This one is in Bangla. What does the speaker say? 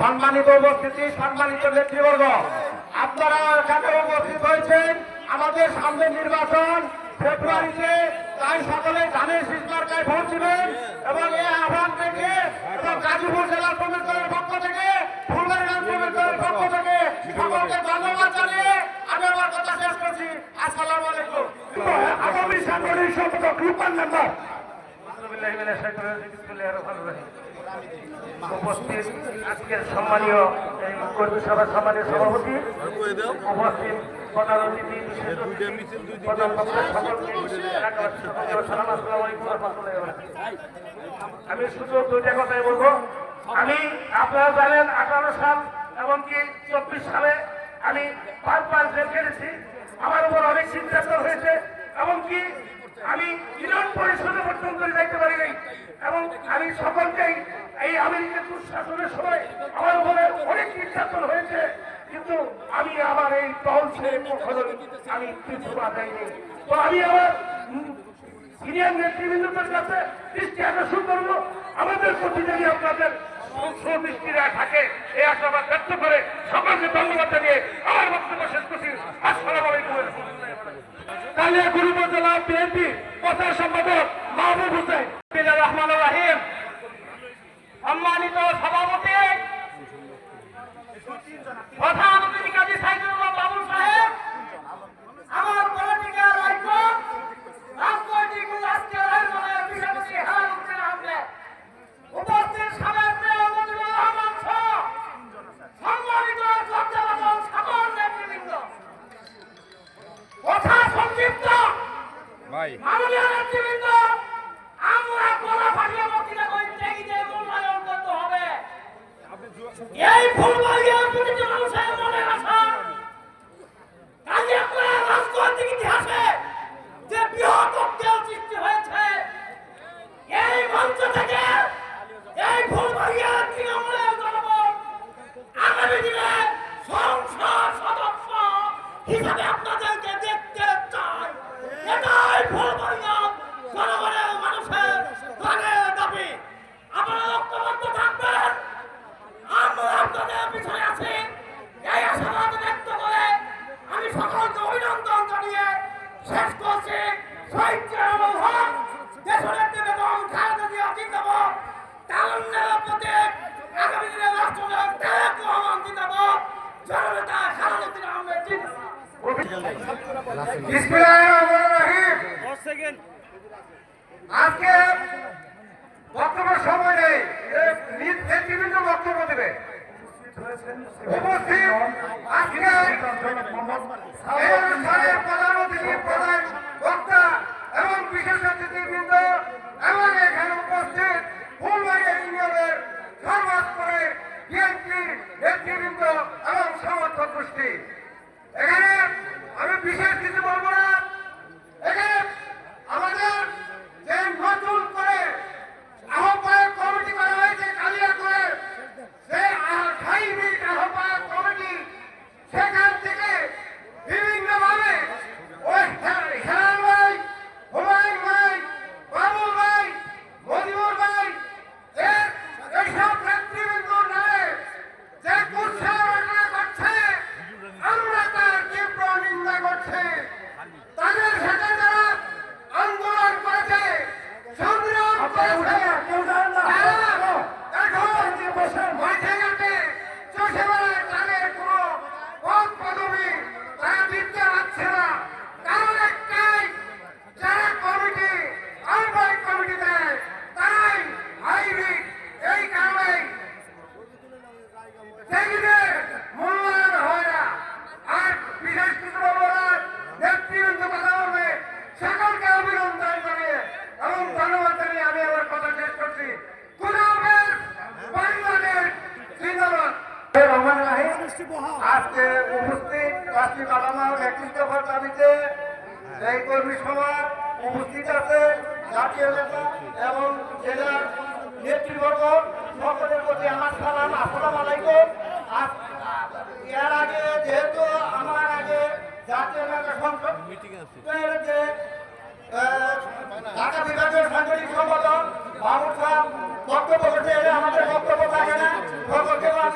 সম্মানিত উপস্থিতি, সম্মানিত নেতৃবর্গ, আপনারা এখানে উপস্থিত হয়েছেন আমাদের সামনে নির্বাচন, ফেব্রুয়ারিতে তাই সকলে ধানের শীষ মার্কায় ভোট দিবেন এবং এই আহ্বান থেকে এবং গাজীপুর জেলা কমিটির পক্ষ থেকে ফুলবাড়িগঞ্জ কমিটির পক্ষ থেকে সকলকে ধন্যবাদ জানিয়ে আমি আমার কথা শেষ করছি। আসসালামু আলাইকুম। আগামী সাংগঠনিক সম্পাদক রূপান উপস্থিত আজকের এই সভাপতি। আমি শুধু দুইটা কথাই বলব। আমি, আপনারা জানেন, আঠারো সাল এমনকি চব্বিশ সালে আমি পাঁচবার জেল খেটেছি। আমার উপর অনেক নির্যাতন হয়েছে। এমনকি আমি ইউনিয়ন পরিষদে পর্যন্ত আমি সকলকেই এই আমেরিকা দুঃশাসনের সময় আমার উপরে অনেক নির্যাতন হয়েছে, কিন্তু আমি আমার এই দল ছেড়ে কখনো আমি কিছু দেয়নি তো আমি আমার সিনিয়র নেতৃবৃন্দদের কাছে দৃষ্টি আকর্ষণ করব। আমাদের প্রতি যদি আপনাদের সুদৃষ্টিরা থাকে এই আশাবাদ ব্যক্ত করে সকলকে ধন্যবাদ জানিয়ে আমার বক্তব্য শেষ করছি। আসসালামু আলাইকুম। কালিয়াকুড়ি উপজেলা বিএনপি প্রচার সম্পাদক ভাই। আমরা গলা ফাটিয়ে বক্তৃতা করতে গিয়ে মূল্যায়ন করতে হবে। এই ফুলবাড়িয়ার এটাই ফুলবাড়িয়ার জনগণের মানুষের প্রাণের দাবি আপনারা ঐক্যবদ্ধ থাকবেন আমরা আপনাদের পিছনে আছি এই আশাবাদ ব্যক্ত করে আমি সকলকে অভিনন্দন জানিয়ে শেষ করছি শহীদ জিয়াউল হক দেশনেত্রী বেগম খালেদা জিয়া জিন্দাবাদ তারুণ্যের প্রতীক আগামী দিনে রাষ্ট্রনায়ক তারেক রহমান জিন্দাবাদ জননেতা খালেদা আহমেদ জিন্দাবাদ বিসমিল্লাহির আজকে বক্তব্য সময় নেই। নেতৃবৃন্দ বক্তব্য দেবে। আজকে প্রধান প্রধান বক্তা এবং বিশেষ অতিথিবৃন্দ এবং এখানে উপস্থিত ফুলবাড়ি ইউনিয়নের সর্বস্তরের বিএনপি নেতৃবৃন্দ এবং সমর্থক গোষ্ঠী। এখানে আমি বিশেষ কিছু বলব না এখানে আমাদের যে নতুন করে আহ্বায়ক কমিটি করা হয়েছে কালিয়া করে সে হাইব্রিড আহ্বায়ক কমিটি সেখান থেকে বিভিন্নভাবে ওই হে- হেলাল ভাই হুমায়ুন ভাই বাবুল ভাই মজিবুর ভাই এর এইসব নেতৃবৃন্দর নামে যে কুৎসা রচনা করছে আমরা তার তীব্র নিন্দা করছে তাদের সাথে যারা আন্দোলন করেছে সংগ্রাম করেছে তারা এখন মাঠে ঘাটে চষে বেড়ায় তাদের কোনো পদ পদবি তারা দিতে পারছে না কারণ একটাই যারা কমিটি আহ্বায়ক কমিটি দেয় তারাই হাইব্রিড এই কারণেই সেগুলির মূল্যায়ন হয় না আর বিশেষ কিছু বলব না নেতৃবৃন্দ কথা বলবে সকলকে অভিনন্দন জানিয়ে এবং ধন্যবাদ জানিয়ে আমি আমার কথা শেষ করছি খুদাহাফেজ বাংলাদেশ জিন্দাবাদ রহমান রাহিম আজকে উপস্থিত রাষ্ট্রীয় কাঠামো নেতৃত্ব দাবিতে এই কর্মী সভা উপস্থিত আছে জাতীয় নেতা এবং জেলার নেতৃবর্গ। সকলের প্রতি আমার সালাম আসসালাম আলাইকুম। এর আগে যেহেতু আমার আগে জাতীয় নেতা সংসদ ঢাকা বিভাগের সাংগঠনিক সম্পাদক বক্তব্য আমাদের বক্তব্য থাকে না। ধন্যবাদ